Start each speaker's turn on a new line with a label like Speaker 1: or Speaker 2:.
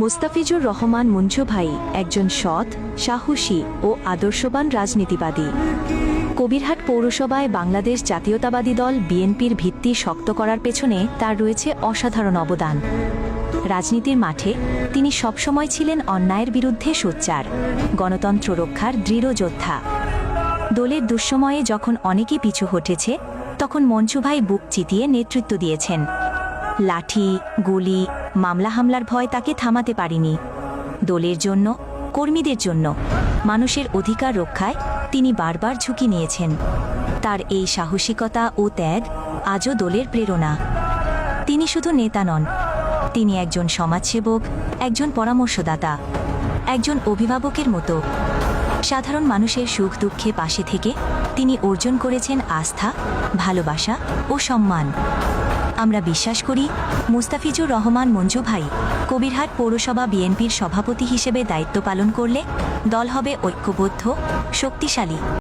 Speaker 1: মুস্তাফিজুর রহমান মঞ্জু ভাই একজন সৎ, সাহসী ও আদর্শবান রাজনীতিবাদী। কবিরহাট পৌরসভায় বাংলাদেশ জাতীয়তাবাদী দল বিএনপির ভিত্তি শক্ত করার পেছনে তার রয়েছে অসাধারণ অবদান। রাজনীতির মাঠে তিনি সবসময় ছিলেন অন্যায়ের বিরুদ্ধে সোচ্চার, গণতন্ত্র রক্ষার দৃঢ় যোদ্ধা। দলের দুঃসময়ে যখন অনেকেই পিছু হটেছে, তখন মঞ্জু ভাই বুক চিতিয়ে নেতৃত্ব দিয়েছেন। লাঠি, গুলি মামলা হামলার ভয় তাকে থামাতে পারিনি। দলের জন্য, কর্মীদের জন্য, মানুষের অধিকার রক্ষায় তিনি বারবার ঝুঁকি নিয়েছেন। তার এই সাহসিকতা ও ত্যাগ আজও দলের প্রেরণা। তিনি শুধু নেতা নন, তিনি একজন সমাজসেবক, একজন পরামর্শদাতা, একজন অভিভাবকের মতো। সাধারণ মানুষের সুখ দুঃখে পাশে থেকে তিনি অর্জন করেছেন আস্থা, ভালোবাসা ও সম্মান। আমরা বিশ্বাস করি, মুস্তাফিজুর রহমান মঞ্জু ভাই, কবিরহাট পৌরসভা বিএনপির সভাপতি হিসেবে দায়িত্ব পালন করলে দল হবে ঐক্যবদ্ধ, শক্তিশালী।